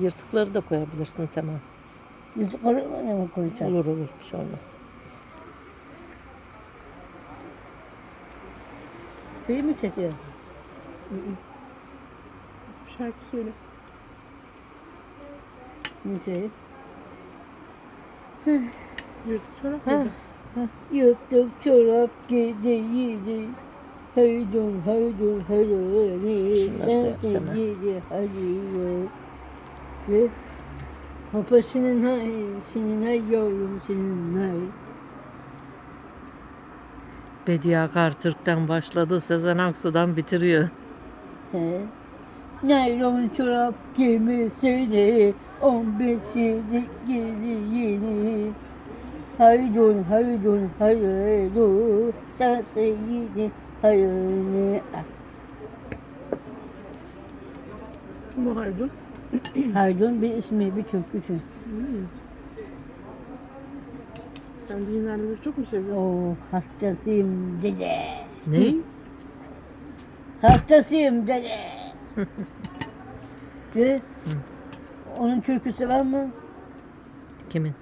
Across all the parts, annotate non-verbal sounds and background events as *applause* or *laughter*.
Yırtıkları da koyabilirsin Sema. Yukarı mı koyacağım? Olur olur bir şey olmaz. Şey mi çekiyor? Şarkı söyle. Ne şey? Yırtık çorap Ha. mıydı? Yırtık çorap giydi yedi. Haydun haydun haydun. Şunları da yapsana. Yedi haydun. Ve Hapa senin hay, senin hay yavrum senin hay. Bediye Akar Türk'ten başladı. Sezen Aksu'dan bitiriyor. He. Naylon çorap giymeseydi 15 yedi geri yeni. Haydun haydun haydun sen seyidi haydun. Bu harbi. Haydun bir ismi bir türkücü. Sen düğünlerde çok mu seviyorsun? O hastasıyım dede. Ne? Hastasıyım dede. Ve onun türküsü var mı? Kimin?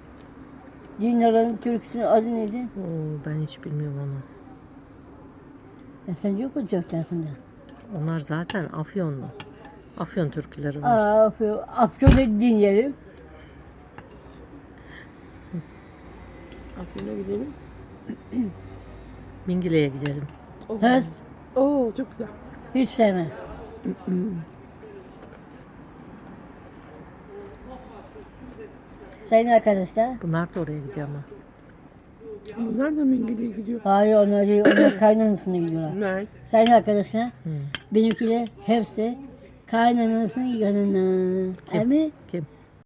Dinar'ın türküsünün adı neydi? Oo, ben hiç bilmiyorum onu. Ya sen yok mu cep tarafında? Onlar zaten Afyonlu. Afyon türküleri var. Afyon, Afyon'u dinleyelim. Afyon'a gidelim. Mingile'ye gidelim. Oh. Höz Oo çok güzel. hiç sevmem. *clears throat* Sayın arkadaşlar. Bunlar da oraya gidiyor ama. Bunlar da Mengele'ye gidiyor. Hayır onlar değil, onlar kaynanasına gidiyorlar. Sayın arkadaşlar, Hı. benimkiler hepsi kaynanasının yanına. Ama Kim?